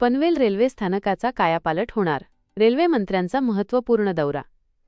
Panvel railway स्थानकाचा कायापालट होणार. रेल्वे मंत्र्यांचा महत्त्वपूर्ण दौरा.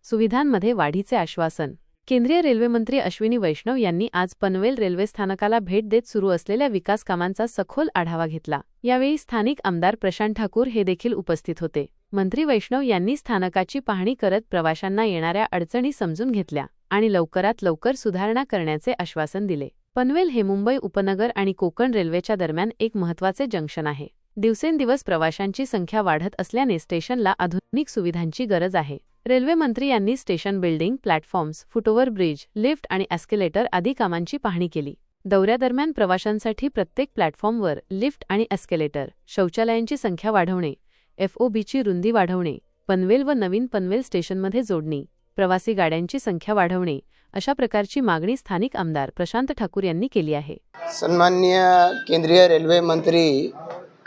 सुविधांमध्ये वाढीचे आश्वासन. केंद्रीय रेल्वेमंत्री अश्विनी वैष्णव यांनी आज पनवेल रेल्वे स्थानकाला भेट देत सुरू असलेल्या विकास कामांचा सखोल आढावा घेतला. यावेळी स्थानिक आमदार प्रशांत ठाकूर हे देखील उपस्थित होते. मंत्री वैष्णव यांनी स्थानकाची पाहणी करत प्रवाशांना येणाऱ्या अडचणी समजून घेतल्या आणि लवकरात लवकर सुधारणा करण्याचे आश्वासन दिले. पनवेल हे मुंबई उपनगर आणि कोकण रेल्वेच्या दरम्यान एक महत्त्वाचे जंक्शन आहे. दिवसेंदिवस प्रवाशांची संख्या वाढत असल्याने स्टेशनला आधुनिक सुविधांची गरज आहे. रेल्वे मंत्री यांनी station building platforms foot over bridge lift आणि एस्केलेटर आदी कामांची पाहणी केली. दौऱ्यादरम्यान प्रवाशांसाठी प्रत्येक प्लॅटफॉर्मवर लिफ्ट आणि एस्केलेटर शौचालयांची संख्या वाढवणे एफओबीची रुंदी वाढवणे पनवेल व नवीन पनवेल स्टेशनमध्ये जोडणी प्रवासी गाड्यांची संख्या वाढवणे अशा प्रकारची मागणी स्थानिक आमदार प्रशांत ठाकूर यांनी केली आहे. सन्माननीय केंद्रीय रेल्वे मंत्री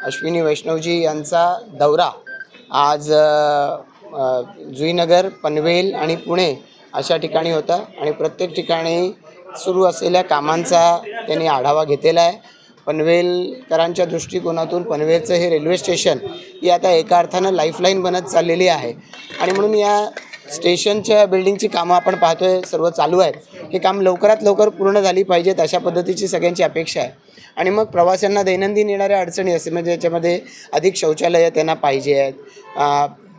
अश्विनी वैष्णवजी यांचा दौरा. आज जुईनगर पनवेल आणि पुणे अशा ठिकाणी होता आणि प्रत्येक ठिकाणी सुरू असलेल्या कामांचा त्यांनी आढावा घेतलेला आहे. पनवेलकरांच्या दृष्टिकोनातून पनवेलचं हे रेल्वे स्टेशन ही आता एका अर्थानं लाईफलाईन बनत चाललेली आहे. आणि म्हणून या स्टेशनच्या बिल्डिंगची कामं आपण पाहतोय सर्व चालू आहेत हे काम लवकरात लवकर पूर्ण झाली पाहिजेत अशा पद्धतीची सगळ्यांची अपेक्षा आहे. आणि मग प्रवाशांना दैनंदिन येणाऱ्या अडचणी असतील म्हणजे याच्यामध्ये अधिक शौचालयं त्यांना पाहिजे आहेत.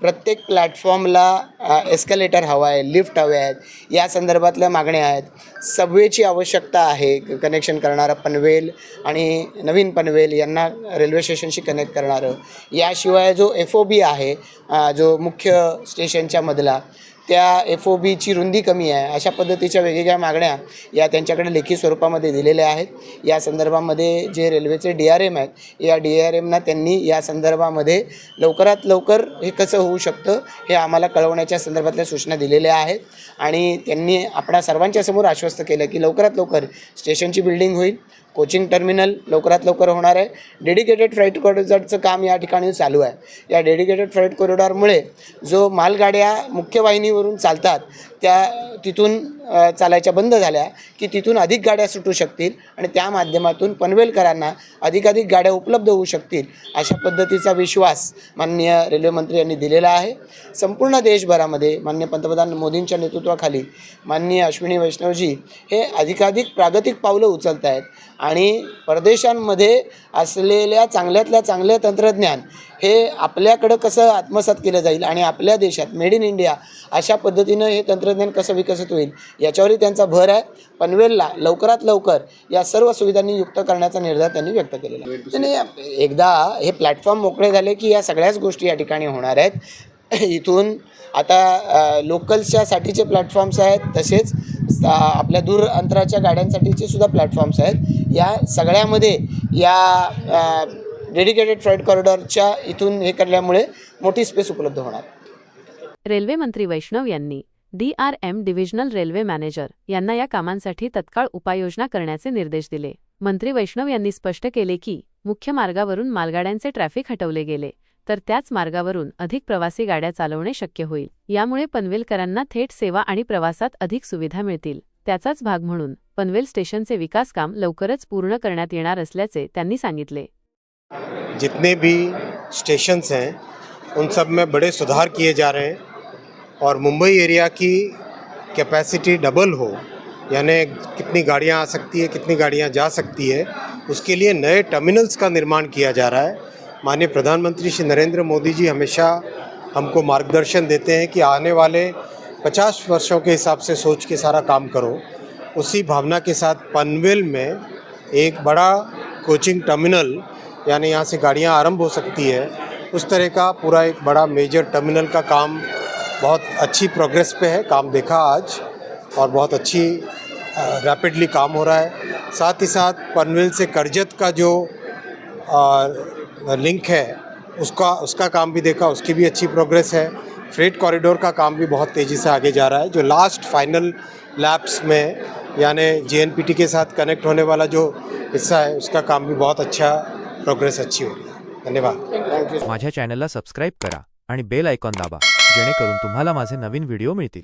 प्रत्येक प्लॅटफॉर्मला एस्कलेटर हवा आहे लिफ्ट हवे आहेत या संदर्भातल्या मागण्या आहेत. सबवेची आवश्यकता आहे कनेक्शन करणारं पनवेल आणि नवीन पनवेल यांना रेल्वे स्टेशनशी कनेक्ट करणारं. याशिवाय जो एफ ओ बी आहे जो मुख्य स्टेशनच्या मधला त्या एफ ओ बीची रुंदी कमी आहे. अशा पद्धतीच्या वेगवेगळ्या मागण्या या त्यांच्याकडे लेखी स्वरूपामध्ये दिलेल्या आहेत. या संदर्भामध्ये जे रेल्वेचे डी आर एम आहेत या डी आर एमना त्यांनी या संदर्भामध्ये लवकरात लवकर हे कसं होऊ शकतं हे आम्हाला कळवण्याच्या संदर्भातल्या सूचना दिलेल्या आहेत. आणि त्यांनी आपणा सर्वांच्या समोर आश्वस्त केलं की लवकरात लवकर स्टेशनची बिल्डिंग होईल. कोचिंग टर्मिनल लवकरात लवकर होणार आहे. डेडिकेटेड फ्लाईट कॉरिडॉरचं काम या ठिकाणी चालू आहे. या डेडिकेटेड फ्लाईट कॉरिडॉरमुळे जो मालगाड्या मुख्य वाहिनीवरून चालतात त्या तिथून चालायच्या बंद झाल्या की तिथून अधिक गाड्या सुटू शकतील आणि त्या माध्यमातून पनवेलकरांना अधिकाधिक गाड्या उपलब्ध होऊ शकतील अशा पद्धतीचा विश्वास माननीय रेल्वे मंत्री यांनी दिलेला आहे. संपूर्ण देशभरामध्ये माननीय पंतप्रधान मोदींच्या नेतृत्वाखाली माननीय अश्विनी वैष्णवजी हे अधिकाधिक प्रागतिक पावलं उचलत आहेत आणि परदेशांमध्ये असलेल्या चांगल्यातल्या चांगलं तंत्रज्ञान हे आपल्याकडं कसं आत्मसात केलं जाईल आणि आपल्या देशात मेड इन इंडिया अशा पद्धतीनं हे तंत्रज्ञान कसं विकसित होईल याच्यावरही त्यांचा भर आहे. पनवेलला लवकरात लवकर या सर्व सुविधांनी युक्त करण्याचा निर्धार त्यांनी व्यक्त केलेला आहे. नाही, एकदा हे प्लॅटफॉर्म मोकळे झाले की या सगळ्याच गोष्टी या ठिकाणी होणार आहेत. इथून आता अ, लोकल्सच्या साठीचे प्लॅटफॉर्म्स आहेत तसेच आपल्या दूर अंतराच्या गाड्यांसाठीचे सुद्धा प्लॅटफॉर्म्स आहेत. या सगळ्यामध्ये या डेडिकेटेड फ्लाईट कॉरिडॉरच्या इथून हे करल्यामुळे मोठी स्पेस उपलब्ध होणार. रेल्वे मंत्री वैष्णव यांनी D R M divisional railway manager यांना या कामांसाठी तत्काळ उपाययोजना करण्याचे निर्देश दिले. मंत्री वैष्णव यांनी स्पष्ट केले की मुख्य मार्गावरून मालगाड्यांचे ट्रॅफिक हटवले गेले तर त्याच मार्गावरून अधिक प्रवासी गाड्या चालवणे शक्य होईल. यामुळे पनवेलकरांना थेट सेवा आणि प्रवासात अधिक सुविधा मिळतील. त्याचाच भाग म्हणून पनवेल स्टेशनचे विकास काम लवकरच पूर्ण करण्यात येणार असल्याचे त्यांनी सांगितले. जितने भी स्टेशंस हैं, उन सब में बड़े सुधार किए जा रहे हैं। और मुंबई एरिया की कैपेसिटी डबल हो, यानी कितनी गाड़ियाँ आ सकती है, कितनी गाड़ियाँ जा सकती है, उसके लिए नए टर्मिनल्स का निर्माण किया जा रहा है। माननीय प्रधानमंत्री श्री नरेंद्र मोदी जी हमेशा हमको मार्गदर्शन देते हैं कि आने वाले 50 वर्षों के हिसाब से सोच के सारा काम करो। उसी भावना के साथ पनवेल में एक बड़ा कोचिंग टर्मिनल यानी यहाँ से गाड़ियाँ आरंभ हो सकती है। उस तरह का पूरा एक बड़ा मेजर टर्मिनल का काम बहुत अच्छी प्रोग्रेस पे है काम देखा आज और बहुत अच्छी रैपिडली काम हो रहा है। साथ ही साथ पनवेल से करजत का जो आ, लिंक है उसका उसका काम भी देखा उसकी भी अच्छी प्रोग्रेस है। फ्रेट कॉरिडोर का काम भी बहुत तेज़ी से आगे जा रहा है जो लास्ट फाइनल लैब्स में यानी जे के साथ कनेक्ट होने वाला जो हिस्सा है उसका काम भी बहुत अच्छा प्रोग्रेस अच्छी हो रही है धन्यवाद माझ्या चॅनलला सबस्क्राईब करा आणि बेल आयकॉन दाबा जेणेकरून तुम्हाला माझे नवीन व्हिडिओ मिळतील.